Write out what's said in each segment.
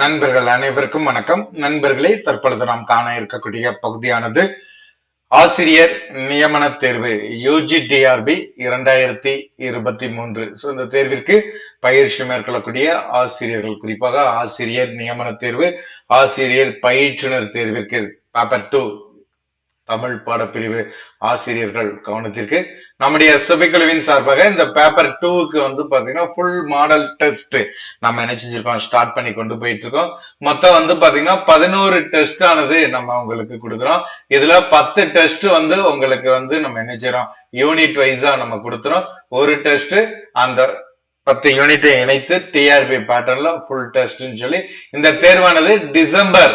நண்பர்கள் அனைவருக்கும் வணக்கம். நண்பர்களே தற்பொழுது நாம் காண இருக்கக்கூடிய பகுதியானது ஆசிரியர் நியமன தேர்வு யூஜி டிஆர்பி இரண்டாயிரத்தி இருபத்தி மூன்று. ஸோ இந்த தேர்விற்கு பயிற்சி மேற்கொள்ளக்கூடிய ஆசிரியர்கள் குறிப்பாக ஆசிரியர் நியமன தேர்வு ஆசிரியர் பயிற்றுனர் தேர்விற்கு பேப்பர் டூ தமிழ் பாடப்பிரிவு ஆசிரியர்கள் கவனத்திற்கு நம்முடைய சபைக்குழுவின் சார்பாக இந்த பேப்பர் டூவுக்கு வந்து பாத்தீங்கன்னா ஃபுல் மாடல் டெஸ்ட் நம்ம என்ன செஞ்சிருக்கோம்? ஸ்டார்ட் பண்ணி கொண்டு போயிட்டு இருக்கோம் மொத்தம் வந்து பாத்தீங்கன்னா பதினோரு டெஸ்ட் ஆனது நம்ம உங்களுக்கு கொடுக்குறோம். இதுல பத்து டெஸ்ட் வந்து உங்களுக்கு வந்து நம்ம என்ன செய்யறோம் யூனிட் வைஸா நம்ம கொடுத்துறோம். ஒரு டெஸ்ட் அந்த பத்து யூனிட்டை இணைத்து டிஆர்பி பேட்டர்ன்ல ஃபுல் டெஸ்ட்னு சொல்லி இந்த தேர்வானது டிசம்பர்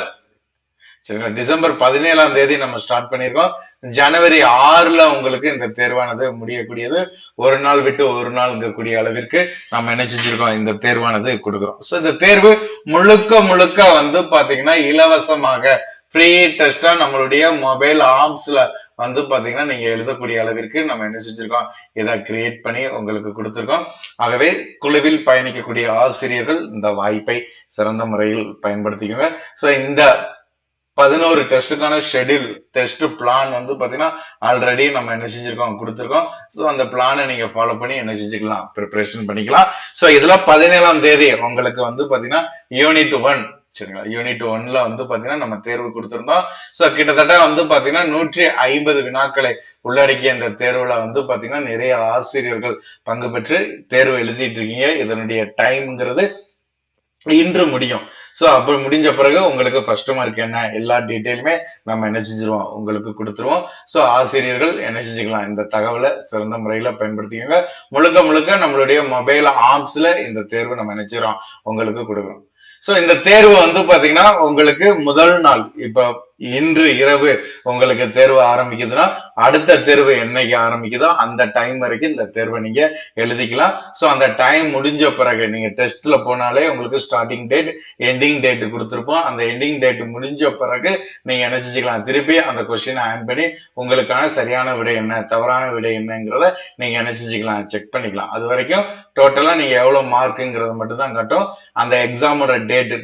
சரிங்களா டிசம்பர் பதினேழாம் தேதி நம்ம ஸ்டார்ட் பண்ணியிருக்கோம். ஜனவரி ஆறுல உங்களுக்கு இந்த தேர்வானது முடியக்கூடியது. ஒரு நாள் விட்டு ஒரு நாள் இருக்கக்கூடிய அளவிற்கு நம்ம என்ன செஞ்சிருக்கோம்? இந்த தேர்வானது கொடுக்குறோம். ஸோ இந்த தேர்வு முழுக்க முழுக்க வந்து பாத்தீங்கன்னா இலவசமாக ஃப்ரீ டெஸ்டா நம்மளுடைய மொபைல் ஆப்ஸ்ல வந்து பாத்தீங்கன்னா நீங்க எழுதக்கூடிய அளவிற்கு நம்ம என்ன செஞ்சிருக்கோம்? இதை கிரியேட் பண்ணி உங்களுக்கு கொடுத்துருக்கோம். ஆகவே குழுவில் பயணிக்கக்கூடிய ஆசிரியர்கள் இந்த வாய்ப்பை சிறந்த முறையில் பயன்படுத்திக்கோங்க. ஸோ இந்த பதினோரு டெஸ்ட்டுக்கான ஷெட்யூல் டெஸ்ட் பிளான் வந்து பாத்தீங்கன்னா ஆல்ரெடி நம்ம என்ன செஞ்சிருக்கோம் கொடுத்துருக்கோம். ஸோ அந்த பிளானை நீங்க ஃபாலோ பண்ணி என்ன செஞ்சுக்கலாம் ப்ரிப்பரேஷன் பண்ணிக்கலாம். ஸோ இதுல பதினேழாம் தேதி உங்களுக்கு வந்து பாத்தீங்கன்னா யூனிட் ஒன் சரிங்களா? யூனிட் ஒன்ல வந்து பாத்தீங்கன்னா நம்ம தேர்வு கொடுத்திருந்தோம். சோ கிட்டத்தட்ட வந்து பாத்தீங்கன்னா நூற்றி ஐம்பது வினாக்களை உள்ளடக்கிய இந்த தேர்வுல வந்து பாத்தீங்கன்னா நிறைய ஆசிரியர்கள் பங்கு பெற்று தேர்வு எழுதிட்டு இருக்கீங்க. இதனுடைய டைம்ங்கிறது இன்று முடியும். சோ அப்படி முடிஞ்ச பிறகு உங்களுக்கு ஃபர்ஸ்ட் மார்க் என்ன? எல்லா டீட்டெயிலுமே நம்ம என்ன செஞ்சிருவோம்? உங்களுக்கு கொடுத்துருவோம். சோ ஆசிரியர்கள் என்ன செஞ்சுக்கலாம்? இந்த தகவலை சிறந்த முறையில பயன்படுத்திக்கோங்க. முழுக்க முழுக்க நம்மளுடைய மொபைல் ஆப்ஸில் இந்த தேர்வு நம்ம நினைச்சிடறோம் உங்களுக்கு கொடுக்குறோம் சோ இந்த தேர்வு வந்து பாத்தீங்கன்னா உங்களுக்கு முதல் நாள். இப்போ இன்று இரவு உங்களுக்கு தேர்வு ஆரம்பிக்குதுன்னா அடுத்த தேர்வு என்னைக்கு ஆரம்பிக்குதோ அந்த டைம் வரைக்கும் இந்த தேர்வை நீங்க எழுதிக்கலாம். ஸோ அந்த டைம் முடிஞ்ச பிறகு நீங்க டெஸ்ட்ல போனாலே உங்களுக்கு ஸ்டார்டிங் டேட் எண்டிங் டேட் கொடுத்துருப்போம். அந்த எண்டிங் டேட் முடிஞ்ச பிறகு நீங்க என்ன செஞ்சுக்கலாம்? திருப்பி அந்த கொஸ்டினை ஆன் பண்ணி உங்களுக்கான சரியான விடை என்ன தவறான விடை என்னங்கிறத நீங்க என்ன செஞ்சுக்கலாம்? செக் பண்ணிக்கலாம். அது வரைக்கும் டோட்டலா நீங்க எவ்வளவு மார்க்குங்கிறது மட்டும் தான் கட்டும். அந்த எக்ஸாமோட டேட்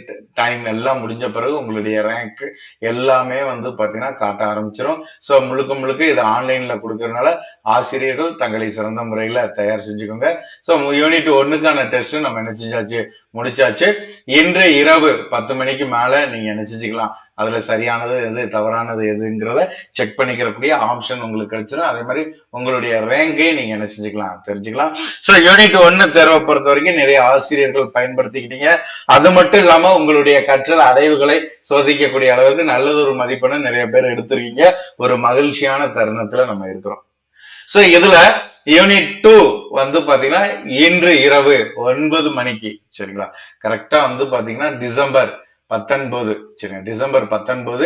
டைம் எல்லாம் முடிஞ்ச பிறகு உங்களுடைய ரேங்க் எல்லாம் வந்து பாத்தீங்கன்னா காட்ட ஆரம்பிச்சிடும் ஸோ முழுக்க முழுக்க இது ஆன்லைன்ல கொடுக்கறதுனால ஆசிரியர்கள் தங்களை சிறந்த முறையில தயார் செஞ்சுக்கோங்க. ஸோ யூனிட் ஒன்னுக்கான டெஸ்ட் நம்ம என்ன செஞ்சாச்சு? முடிச்சாச்சு. இன்று இரவு பத்து மணிக்கு மேல நீங்க என்ன செஞ்சுக்கலாம் அதுல சரியானது எது தவறானது எதுங்கிறத செக் பண்ணிக்கிறக்கூடிய ஆப்ஷன் உங்களுக்கு கிடைச்சிடும் அதே மாதிரி உங்களுடைய ரேங்கை நீங்க என்ன செஞ்சுக்கலாம் தெரிஞ்சுக்கலாம். ஸோ யூனிட் ஒன்னு தேர்வை பொறுத்த வரைக்கும் நிறைய ஆசிரியர்கள் பயன்படுத்திக்கிட்டீங்க. அது மட்டும் இல்லாம உங்களுடைய கற்றல் அடைவுகளை சோதிக்கக்கூடிய அளவுக்கு ஒரு மதிப்பெண்ண நிறைய பேர் எடுத்திருக்கீங்க. ஒரு மகிழ்ச்சியான தருணத்துல நம்ம இருக்கிறோம். சோ இதுல யூனிட் டூ வந்து பாத்தீங்கன்னா இன்று இரவு ஒன்பது மணிக்கு சரிங்களா? கரெக்டா வந்து பாத்தீங்கன்னா டிசம்பர் பத்தொன்பது சரிங்க. டிசம்பர் பத்தொன்பது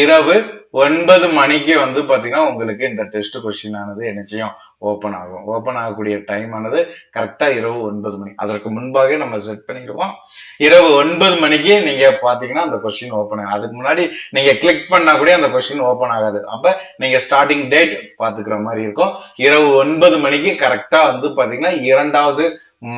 இரவு ஒன்பது மணிக்கு வந்து பாத்தீங்கன்னா உங்களுக்கு இந்த டெஸ்ட் கொஸ்டின் ஆனது என்ன செய்யும் ஓப்பன் ஆகும். ஓப்பன் ஆகக்கூடிய டைம் ஆனது கரெக்டா இரவு ஒன்பது மணி. அதற்கு முன்பாக நம்ம செட் பண்ணிடுவோம். இரவு ஒன்பது மணிக்கு நீங்க பாத்தீங்கன்னா அந்த கொஸ்டின் ஓப்பன் ஆகும். அதுக்கு முன்னாடி நீங்க கிளிக் பண்ணா கூட அந்த கொஸ்டின் ஓப்பன் ஆகாது. அப்ப நீங்க ஸ்டார்டிங் டேட் பாத்துக்கிற மாதிரி இருக்கும். இரவு ஒன்பது மணிக்கு கரெக்டா வந்து பாத்தீங்கன்னா இரண்டாவது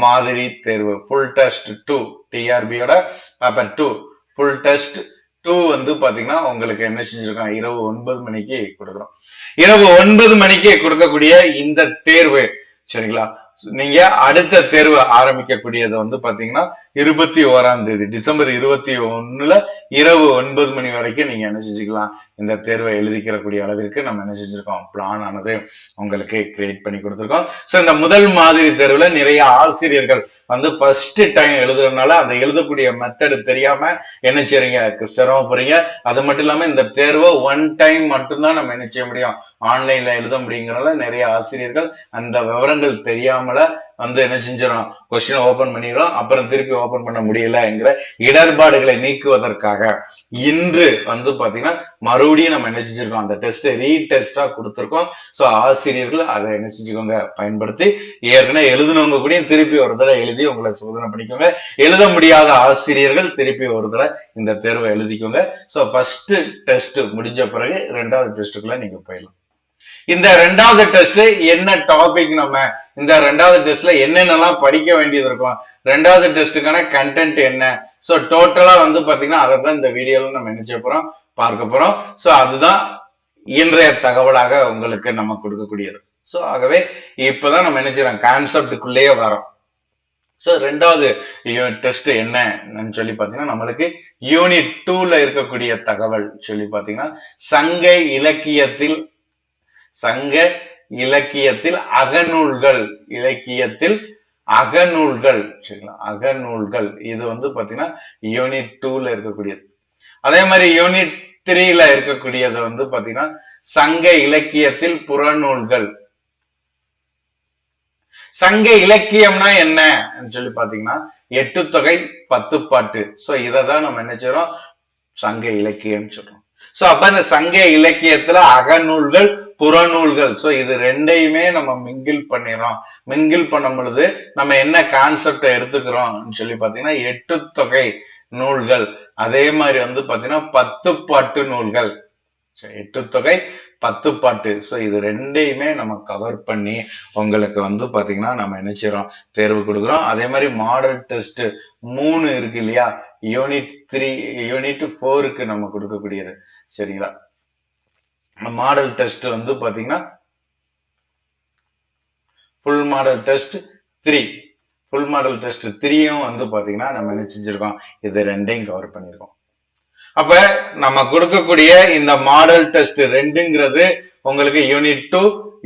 மாதிரி தேர்வு. Full test two டிஆர்பியோட paper two full test two வந்து பாத்தீங்கன்னா உங்களுக்கு என்ன செஞ்சிருக்கோம்? இரவு ஒன்பது மணிக்கு கொடுக்குறோம். இரவு ஒன்பது மணிக்கு கொடுக்கக்கூடிய இந்த தேர்வு சரிங்களா? நீங்க அடுத்த தேர்வு ஆரம்பிக்கக்கூடியது வந்து பாத்தீங்கன்னா இருபத்தி ஓராம் தேதி டிசம்பர் இருபத்தி ஒண்ணுல இரவு ஒன்பது மணி வரைக்கும் நீங்க என்ன செஞ்சுக்கலாம் இந்த தேர்வை எழுதிக்கிறக்கூடிய அளவிற்கு நம்ம என்ன செஞ்சிருக்கோம் பிளான் ஆனது உங்களுக்கு கிரியேட் பண்ணி கொடுத்துருக்கோம். ஸோ இந்த முதல் மாதிரி தேர்வுல நிறைய ஆசிரியர்கள் வந்து ஃபர்ஸ்ட் டைம் எழுதுறதுனால அந்த எழுதக்கூடிய மெத்தடு தெரியாம என்ன செய்றீங்க? சிரமப்படுறீங்க அது மட்டும் இல்லாம இந்த தேர்வை ஒன் டைம் மட்டும்தான் நம்ம என்ன செய்ய முடியும்? ஆன்லைன்ல எழுத முடியுங்கிறனால நிறைய ஆசிரியர்கள் அந்த விவரங்கள் தெரியாம தெரியாமல வந்து என்ன செஞ்சிடும் கொஸ்டின் ஓபன் பண்ணிடுறோம் அப்புறம் திருப்பி ஓபன் பண்ண முடியல என்கிற இடர்பாடுகளை நீக்குவதற்காக இன்று வந்து பாத்தீங்கன்னா மறுபடியும் நம்ம என்ன செஞ்சிருக்கோம்? அந்த டெஸ்ட் ரீடெஸ்டா கொடுத்துருக்கோம். ஸோ ஆசிரியர்கள் அதை என்ன செஞ்சுக்கோங்க? பயன்படுத்தி ஏற்கனவே எழுதுனவங்க கூட திருப்பி ஒரு தடவை எழுதி உங்களை சோதனை பண்ணிக்கோங்க. எழுத முடியாத ஆசிரியர்கள் திருப்பி ஒரு தடவை இந்த தேர்வை எழுதிக்கோங்க. ஸோ ஃபர்ஸ்ட் டெஸ்ட் முடிஞ்ச பிறகு ரெண்டாவது டெஸ்ட்டுக்குள்ள நீங்க போயிடலாம். இந்த ரெண்டாவது டெஸ்ட் என்ன டாபிக் நம்ம? இந்த ரெண்டாவது டெஸ்ட்ல என்னென்னலாம் படிக்க வேண்டியது இருக்கும்? ரெண்டாவது டெஸ்ட்டுக்கான கண்டென்ட் என்ன? ஸோ டோட்டலா வந்து பாத்தீங்கன்னா அதை தான் இந்த வீடியோல நம்ம நினைச்ச போறோம்? பார்க்க போறோம். ஸோ அதுதான் இன்றைய தகவலாக உங்களுக்கு நம்ம கொடுக்கக்கூடியது. ஸோ ஆகவே இப்போதான் நம்ம என்ன கான்செப்டுக்குள்ளேயே வரோம் ஸோ ரெண்டாவது டெஸ்ட் என்னன்னு சொல்லி பார்த்தீங்கன்னா நம்மளுக்கு யூனிட் டூல இருக்கக்கூடிய தகவல் சொல்லி பார்த்தீங்கன்னா சங்க இலக்கியத்தில் சங்க இலக்கியத்தில் அகநூல்கள் இலக்கியத்தில் அகநூல்கள் சரிங்களா? அகநூல்கள். இது வந்து பாத்தீங்கன்னா யூனிட் டூல இருக்கக்கூடியது. அதே மாதிரி யூனிட் த்ரீல இருக்கக்கூடியது வந்து பாத்தீங்கன்னா சங்க இலக்கியத்தில் புறநூல்கள். சங்க இலக்கியம்னா என்ன சொல்லி பாத்தீங்கன்னா எட்டு தொகை பத்து பாட்டு சோ இததான் நம்ம என்ன செய்யறோம் சங்க இலக்கியம் சொல்றோம். சோ அப்ப இந்த சங்க இலக்கியத்துல அகநூல்கள் புறநூல்கள். சோ இது ரெண்டையுமே நம்ம மிங்கிள் பண்ணிடுறோம் மிங்கிள் பண்ணும் பொழுது நம்ம என்ன கான்செப்டை எடுத்துக்கிறோம் சொல்லி பாத்தீங்கன்னா எட்டு தொகை நூல்கள். அதே மாதிரி வந்து பாத்தீங்கன்னா பத்து பாட்டு நூல்கள். எட்டு தொகை பத்து பாட்டு. ஸோ இது ரெண்டையுமே நம்ம கவர் பண்ணி உங்களுக்கு வந்து பாத்தீங்கன்னா நம்ம என்ன தேர்வு கொடுக்குறோம். அதே மாதிரி மாடல் டெஸ்ட் மூணு இருக்கு இல்லையா? யூனிட் த்ரீ யூனிட் ஃபோருக்கு நம்ம கொடுக்கக்கூடியது. சரிங்களா? மாடல் டெஸ்ட் வந்து பாத்தீங்கன்னா full model test three full model test த்ரீயும் வந்து பாத்தீங்கன்னா நம்ம என்ன செஞ்சிருக்கோம்? இது ரெண்டையும் கவர் பண்ணியிருக்கோம் அப்ப நம்ம கொடுக்கக்கூடிய இந்த மாடல் டெஸ்ட் ரெண்டுங்கிறது உங்களுக்கு யூனிட் டூ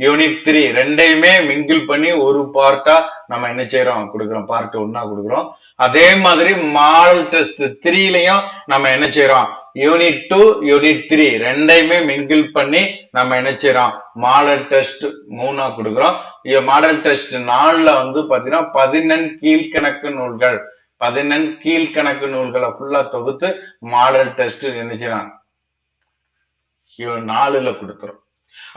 யூனிட் த்ரீ ரெண்டையுமே மிங்கிள் பண்ணி ஒரு பார்ட்டா நம்ம என்ன செய்யறோம் கொடுக்குறோம். பார்ட் ஒன்னா கொடுக்குறோம். அதே மாதிரி மாடல் டெஸ்ட் த்ரீலையும் நம்ம என்ன செய்யறோம் யூனிட் டூ யூனிட் த்ரீ ரெண்டையுமே மிங்கிள் பண்ணி நம்ம நினைச்சிடறோம் மாடல் டெஸ்ட் மூணா கொடுக்குறோம். மாடல் டெஸ்ட் நாலுல வந்து பாத்தீங்கன்னா பதினெண் கீழ்கணக்கு நூல்கள். பதினெண் கீழ்கணக்கு நூல்களை ஃபுல்லா தொகுத்து மாடல் டெஸ்ட் நினைச்சிடறான் நாலுல கொடுத்துரும்.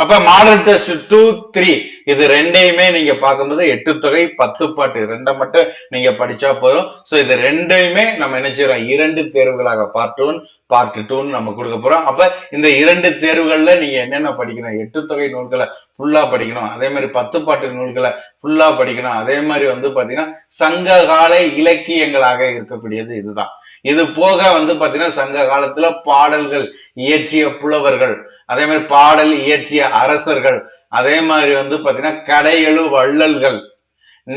அப்ப மாடல் டெஸ்ட் டூ த்ரீ இது ரெண்டையுமே நீங்க பார்க்கும்போது எட்டு தொகை பத்து பாட்டு ரெண்டை மட்டும் நீங்க படிச்சா போதும். சோ இது ரெண்டையுமே நம்ம என்ன செய்யறோம்? இரண்டு தேர்வுகளாக பார்ட் ஒன் பார்ட் டூன்னு நம்ம கொடுக்க போறோம். அப்ப இந்த இரண்டு தேர்வுகள்ல நீங்க என்னென்ன படிக்கணும்? எட்டு தொகை நூல்களை ஃபுல்லா படிக்கணும். அதே மாதிரி பத்து பாட்டு நூல்களை ஃபுல்லா படிக்கணும். அதே மாதிரி வந்து பாத்தீங்கன்னா சங்க கால இலக்கியங்களாக இருக்கக்கூடியது இதுதான். இது போக வந்து பாத்தீங்கன்னா சங்க காலத்துல பாடல்கள் இயற்றிய புலவர்கள் அதே மாதிரி பாடல் இயற்றிய அரசர்கள் அதே மாதிரி வந்து பாத்தீங்கன்னா கடையெழு வள்ளல்கள்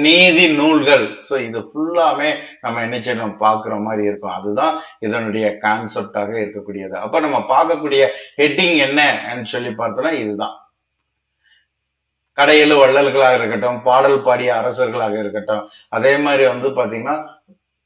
நீதி நூல்கள். ஸோ இது ஃபுல்லாமே நம்ம என்ன செய்யணும்? பாக்குற மாதிரி இருக்கும். அதுதான் இதனுடைய கான்செப்டாக இருக்கக்கூடியது. அப்ப நம்ம பார்க்கக்கூடிய ஹெட்டிங் என்ன சொல்லி பார்த்தோம்னா இதுதான். கடையில் வள்ளல்களாக இருக்கட்டும் பாடல் பாடிய அரசர்களாக இருக்கட்டும் அதே மாதிரி வந்து பாத்தீங்கன்னா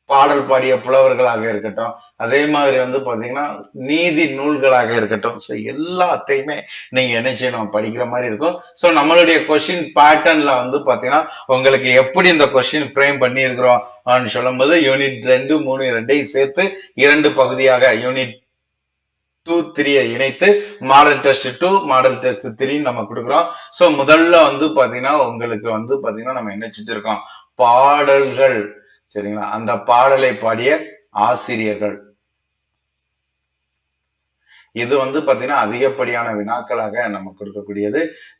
பாடல் பாடிய புலவர்களாக இருக்கட்டும் அதே மாதிரி வந்து பாத்தீங்கன்னா நீதி நூல்களாக இருக்கட்டும். ஸோ எல்லாத்தையுமே நீங்க என்ன செய்யணும் படிக்கிற மாதிரி இருக்கும். ஸோ நம்மளுடைய கொஸ்டின் பேட்டர்ன்ல வந்து பாத்தீங்கன்னா உங்களுக்கு எப்படி இந்த கொஸ்டின் ஃப்ரேம் பண்ணியிருக்கிறோம் சொல்லும்போது யூனிட் ரெண்டு மூணு ரெண்டையும் சேர்த்து இரண்டு பகுதியாக யூனிட் டூ த்ரீயை இணைத்து model test two model test three நம்ம கொடுக்குறோம். ஸோ முதல்ல வந்து பாத்தீங்கன்னா உங்களுக்கு வந்து பாத்தீங்கன்னா நம்ம என்ன செஞ்சிருக்கோம்? பாடல்கள் சரிங்களா? அந்த பாடலை பாடிய ஆசிரியர்கள். இது வந்து பாத்தீங்கன்னா அதிகப்படியான வினாக்களாக நம்ம கொடுக்கக்கூடியது.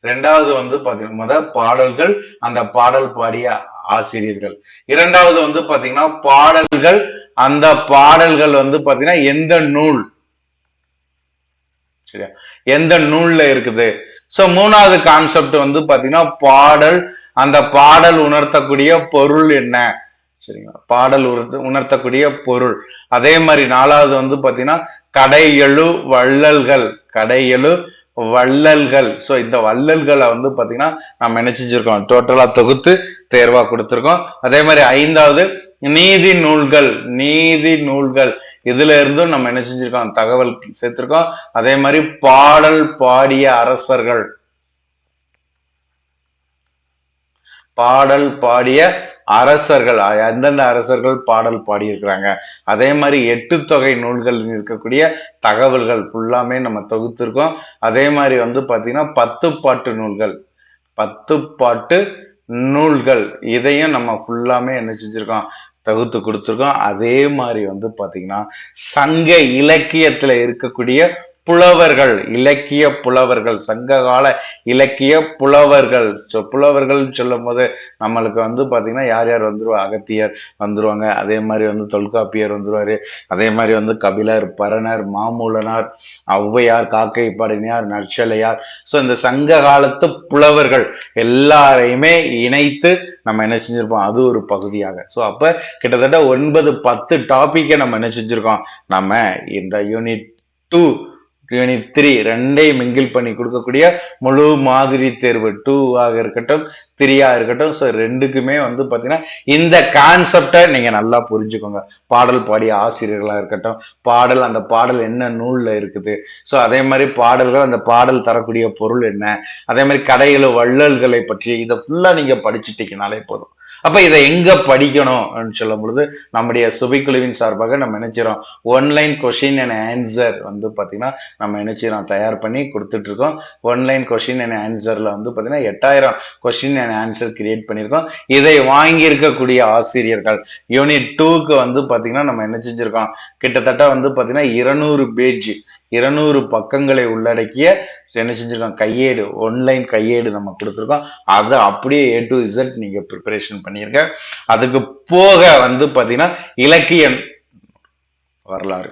ரெண்டாவது வந்து பாத்தீங்கன்னா முத பாடல்கள் அந்த பாடல் பாடிய ஆசிரியர்கள். இரண்டாவது வந்து பாத்தீங்கன்னா பாடல்கள் அந்த பாடல்கள் வந்து பாத்தீங்கன்னா எந்த நூல்? சரியா? எந்த நூல்ல இருக்குது? சோ மூணாவது கான்செப்ட் வந்து பாத்தீங்கன்னா பாடல் அந்த பாடல் உணர்த்தக்கூடிய பொருள் என்ன? சரிங்களா? பாடல் உணர்த்து உணர்த்தக்கூடிய பொருள். அதே மாதிரி நாலாவது வந்து பாத்தீங்கன்னா கடையெழு வள்ளல்கள். கடையெழு வள்ளல்கள். சோ இந்த வள்ளல்களை வந்து பாத்தீங்கன்னா நம்ம என்ன செஞ்சுருக்கோம்? டோட்டலா தொகுத்து தேர்வா கொடுத்துருக்கோம். அதே மாதிரி ஐந்தாவது நீதி நூல்கள். நீதி நூல்கள். இதுல இருந்தும் நம்ம என்ன செஞ்சிருக்கோம்? தகவல் சேர்த்திருக்கோம். அதே மாதிரி பாடல் பாடிய அரசர்கள். பாடல் பாடிய அரசர்கள் எந்தெந்த அரசர்கள் பாடல் பாடியிருக்கிறாங்க? அதே மாதிரி எட்டு தொகை நூல்கள் இருக்கக்கூடிய தகவல்கள் ஃபுல்லாமே நம்ம தொகுத்திருக்கோம். அதே மாதிரி வந்து பார்த்தீங்கன்னா பத்து பாட்டு நூல்கள். பத்து பாட்டு நூல்கள். இதையும் நம்ம ஃபுல்லாமே என்ன செஞ்சுருக்கோம்? தொகுத்து கொடுத்துருக்கோம். அதே மாதிரி வந்து பார்த்தீங்கன்னா சங்க இலக்கியத்தில் இருக்கக்கூடிய புலவர்கள் இலக்கிய புலவர்கள் சங்ககால இலக்கிய புலவர்கள். ஸோ புலவர்கள் சொல்லும் போது நம்மளுக்கு வந்து பார்த்தீங்கன்னா யார் யார் வந்துருவா? அகத்தியர் வந்துருவாங்க. அதே மாதிரி வந்து தொல்காப்பியர் வந்துருவார். அதே மாதிரி வந்து கபிலர் பரணர் மாமூலனார் ஔவையார் காக்கை பாடினியார் நற்சலையார். ஸோ இந்த சங்க காலத்து புலவர்கள் எல்லாரையுமே இணைத்து நம்ம என்ன செஞ்சிருப்போம்? அது ஒரு பகுதியாக. ஸோ அப்போ கிட்டத்தட்ட ஒன்பது பத்து டாப்பிக்கை நம்ம என்ன செஞ்சுருக்கோம்? நம்ம இந்த யூனிட் டூ யூனிட் த்ரீ ரெண்டையும் மிங்கிள் பண்ணி கொடுக்கக்கூடிய முழு மாதிரி தேர்வு டூ ஆக இருக்கட்டும். த்ரீயா இருக்கட்டும். ஸோ ரெண்டுக்குமே வந்து பார்த்தீங்கன்னா இந்த கான்செப்டை நீங்கள் நல்லா புரிஞ்சுக்கோங்க. பாடல் பாடிய ஆசிரியர்களாக இருக்கட்டும். பாடல் அந்த பாடல் என்ன நூலில் இருக்குது? ஸோ அதே மாதிரி பாடல்கள் அந்த பாடல் தரக்கூடிய பொருள் என்ன? அதே மாதிரி கடைகள் வள்ளல்களை பற்றி இதை ஃபுல்லாக நீங்கள் படிச்சுட்டீங்கனாலே போதும். அப்போ இதை எங்கே படிக்கணும் சொல்லும் பொழுது நம்முடைய சுபைக்குழுவின் சார்பாக நம்ம நினைச்சிரோம் ஒன்லைன் கொஷின் அண்ட் ஆன்சர் வந்து பார்த்தீங்கன்னா நம்ம நினைச்சிரோம் தயார் பண்ணி கொடுத்துட்ருக்கோம் ஒன்லைன் கொஷின் அண்ட் ஆன்சரில் வந்து பார்த்தீங்கன்னா எட்டாயிரம் கொஷின் அண்ட் ஆன்சர் கிரியேட் பண்ணியிருக்கோம். இதை வாங்கியிருக்கக்கூடிய ஆசிரியர்கள் யூனிட் டூக்கு வந்து பார்த்தீங்கன்னா நம்ம என்ன செஞ்சுருக்கோம்? கிட்டத்தட்ட வந்து பாத்தீங்கன்னா இருநூறு பேஜ் இருநூறு பக்கங்களை உள்ளடக்கிய என்ன செஞ்சிருக்கோம்? கையேடு ஒன்லைன் கையேடு நம்ம கொடுத்துருக்கோம். அதை அப்படியே ஏ டு இசட் நீங்கள் ப்ரிப்பரேஷன் பண்ணியிருக்க அதுக்கு போக வந்து பார்த்தீங்கன்னா இலக்கிய வரலாறு.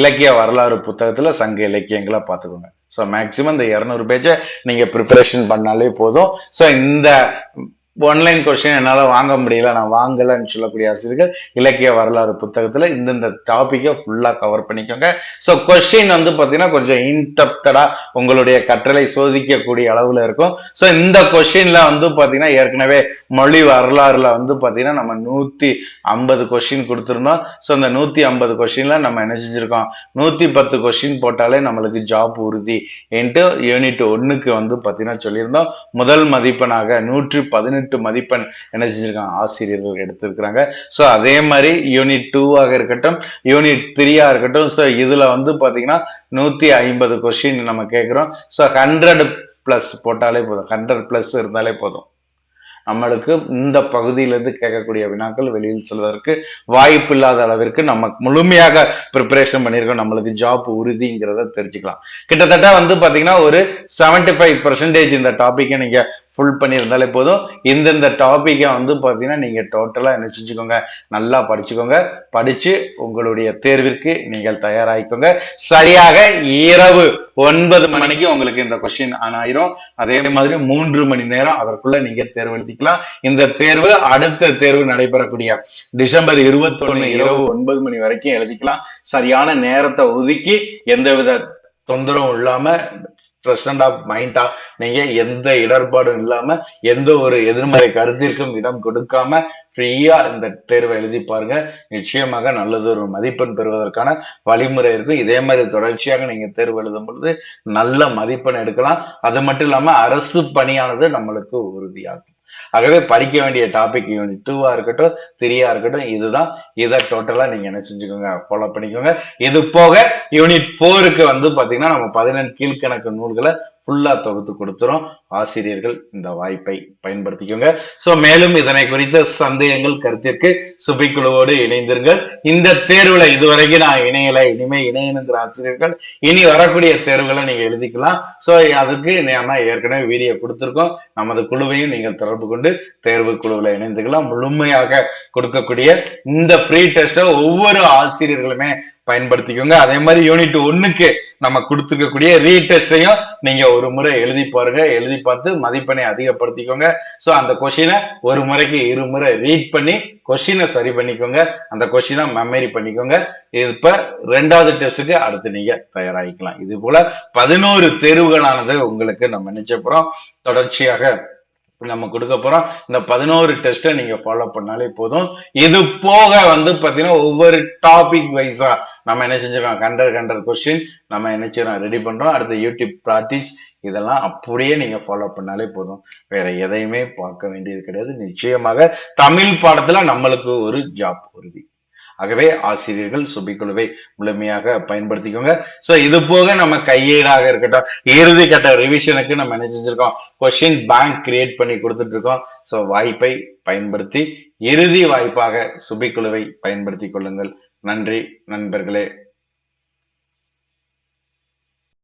இலக்கிய வரலாறு புத்தகத்தில் சங்க இலக்கியங்களை பார்த்துக்கோங்க. ஸோ மேக்சிமம் இந்த இரநூறு பேஜை நீங்க ப்ரிப்பரேஷன் பண்ணாலே போதும். ஸோ இந்த ஒன்லைன் கொஸ்டின் என்னால் வாங்க முடியல. நான் வாங்கலைன்னு சொல்லக்கூடிய ஆசிரியர்கள் இலக்கிய வரலாறு புத்தகத்தில் இந்தந்த டாப்பிக்கை ஃபுல்லாக கவர் பண்ணிக்கோங்க. ஸோ கொஸ்டின் வந்து பார்த்தீங்கன்னா கொஞ்சம் இன்டெப்தடாக உங்களுடைய கற்றலை சோதிக்கக்கூடிய அளவில் இருக்கும். ஸோ இந்த கொஸ்டினில் வந்து பார்த்தீங்கன்னா ஏற்கனவே மொழி வரலாறுல வந்து பார்த்தீங்கன்னா நம்ம நூற்றி ஐம்பது கொஸ்டின் கொடுத்துருந்தோம். ஸோ அந்த நூற்றி ஐம்பது கொஸ்டினில் நம்ம என்ன செஞ்சுருக்கோம்? நூற்றி பத்து கொஸ்டின் போட்டாலே நம்மளுக்கு ஜாப் உறுதி. என்று யூனிட் ஒன்றுக்கு வந்து பார்த்தீங்கன்னா சொல்லியிருந்தோம். முதல் மதிப்பெண்ணாக நூற்றி பதினெட்டு பதினெட்டு மதிப்பெண் என்ன செஞ்சிருக்காங்க? ஆசிரியர்கள் எடுத்திருக்கிறாங்க. ஸோ அதே மாதிரி யூனிட் டூவாக இருக்கட்டும் யூனிட் த்ரீயாக இருக்கட்டும் ஸோ இதுல வந்து பாத்தீங்கன்னா நூத்தி ஐம்பது கொஸ்டின் நம்ம கேட்கிறோம் ஸோ ஹண்ட்ரட் ப்ளஸ் போட்டாலே போதும். ஹண்ட்ரட் பிளஸ் இருந்தாலே போதும். நம்மளுக்கு இந்த பகுதியிலிருந்து கேட்கக்கூடிய வினாக்கள் வெளியில் செல்வதற்கு வாய்ப்பு இல்லாத அளவிற்கு நம்ம முழுமையாக ப்ரிப்பரேஷன் பண்ணியிருக்கோம். நம்மளுக்கு ஜாப் உறுதிங்கிறத தெரிஞ்சுக்கலாம். கிட்டத்தட்ட வந்து பார்த்தீங்கன்னா ஒரு செவன்டி ஃபைவ் பர்சன்டேஜ் இந்த டாப்பிக்கை நீங்கள் ஃபுல் பண்ணியிருந்தாலே போதும். இந்தந்த டாப்பிக்கை வந்து பார்த்தீங்கன்னா நீங்கள் டோட்டலாக என்ன செஞ்சுக்கோங்க? நல்லா படிச்சுக்கோங்க. படித்து உங்களுடைய தேர்விற்கு நீங்கள் தயாராகிக்கோங்க. சரியாக இரவு ஒன்பது மணிக்கு உங்களுக்கு இந்த கொஸ்டின் ஆன் ஆயிரும். அதே மாதிரி மூன்று மணி நேரம் அதற்குள்ள நீங்கள் தேர்வெழுதி தெரிஞ்சுக்கலாம் இந்த தேர்வு அடுத்த தேர்வு நடைபெறக்கூடிய டிசம்பர் இருபத்தி ஒண்ணு இரவு ஒன்பது மணி வரைக்கும் எழுதிக்கலாம். சரியான நேரத்தை ஒதுக்கி எந்தவித தொந்தரவும் இல்லாம பிரசன்ட் ஆஃப் மைண்டா நீங்க எந்த இடர்பாடும் இல்லாம எந்த ஒரு எதிர்மறை கருத்திற்கும் இடம் கொடுக்காம ஃப்ரீயா இந்த தேர்வை எழுதி பாருங்க. நிச்சயமாக நல்லது ஒரு மதிப்பெண் பெறுவதற்கான வழிமுறை இருக்கும் இதே மாதிரி தொடர்ச்சியாக நீங்க தேர்வு எழுதும் பொழுது நல்ல மதிப்பெண் எடுக்கலாம். அது மட்டும் இல்லாம அரசு பணியானது நம்மளுக்கு உறுதியாகும். ஆகவே படிக்க வேண்டிய டாபிக் யூனிட் டூவா இருக்கட்டும் த்ரீயா இருக்கட்டும் இதுதான். இதை டோட்டலா நீங்க என்ன செஞ்சுக்கோங்க? ஃபாலோ பண்ணிக்கோங்க. இது போக யூனிட் ஃபோருக்கு வந்து பாத்தீங்கன்னா நம்ம பதினெண்டு கீழ்கணக்கு நூல்களை ஃபுல்லா தொகுத்து கொடுத்துரும் ஆசிரியர்கள் இந்த வாய்ப்பை பயன்படுத்திக்கோங்க. சோ மேலும் இதனை குறித்த சந்தேகங்கள் கருத்திற்கு சுபிக்குழுவோடு இணைந்திருங்கள். இந்த தேர்வுல இதுவரைக்கும் நான் இணையல இனிமே இணையணுங்கிற ஆசிரியர்கள் இனி வரக்கூடிய தேர்வுகளை நீங்க எழுதிக்கலாம். சோ அதுக்கு நான் ஏற்கனவே வீடியோ கொடுத்துருக்கோம். நமது குழுவையும் நீங்கள் தொடர்பு கொண்டு தேர்வு குழுவில் இணைந்துக்கலாம். முழுமையாக கொடுக்கக்கூடிய இந்த ஃப்ரீ டெஸ்ட்டை ஒவ்வொரு ஆசிரியர்களுமே பயன்படுத்திக்கோங்க. அதே மாதிரி யூனிட் ஒன்னுக்கு நம்ம கொடுத்துருக்கக்கூடிய ரீடெஸ்டையும் நீங்க ஒரு முறை எழுதி பாருங்க. எழுதி பார்த்து மதிப்பெண்ணை அதிகப்படுத்திக்கோங்க. ஸோ அந்த கொஷினை ஒரு முறைக்கு இரு முறை ரீட் பண்ணி கொஷினை சரி பண்ணிக்கோங்க. அந்த கொஷினை மெமரி பண்ணிக்கோங்க. இப்ப ரெண்டாவது டெஸ்ட்டுக்கு அடுத்து நீங்க தயாராகிக்கலாம். இது போல பதினோரு தேர்வுகளானது உங்களுக்கு நம்ம நினைச்ச போறோம். தொடர்ச்சியாக நம்ம கொடுக்க போறோம். இந்த பதினோரு டெஸ்ட்டை நீங்க ஃபாலோ பண்ணாலே போதும். இது போக வந்து பாத்தீங்கன்னா ஒவ்வொரு டாபிக் வைஸா நம்ம என்ன செஞ்சிருக்கோம் கண்டர் கண்டர் கொஸ்டின் நம்ம என்ன செய்யறோம்? ரெடி பண்றோம். அடுத்த யூடியூப் ப்ராக்டிஸ் இதெல்லாம் அப்படியே நீங்க ஃபாலோ பண்ணாலே போதும். வேற எதையுமே பார்க்க வேண்டியது கிடையாது. நிச்சயமாக தமிழ் பாடத்துல நம்மளுக்கு ஒரு ஜாப் உறுதி. ஆகவே ஆசிரியர்கள் சுபிக்குழுவை முழுமையாக பயன்படுத்திக்கோங்க. ஸோ இது போக நம்ம கையேடாக இருக்கட்டும் இறுதி கட்ட ரிவிஷனுக்கு நம்ம என்ன செஞ்சிருக்கோம்? கொஸ்டின் பேங்க் கிரியேட் பண்ணி கொடுத்துட்டு இருக்கோம் ஸோ வாய்ப்பை பயன்படுத்தி இறுதி வாய்ப்பாக சுபிக்குழுவை பயன்படுத்திக் கொள்ளுங்கள். நன்றி நண்பர்களே.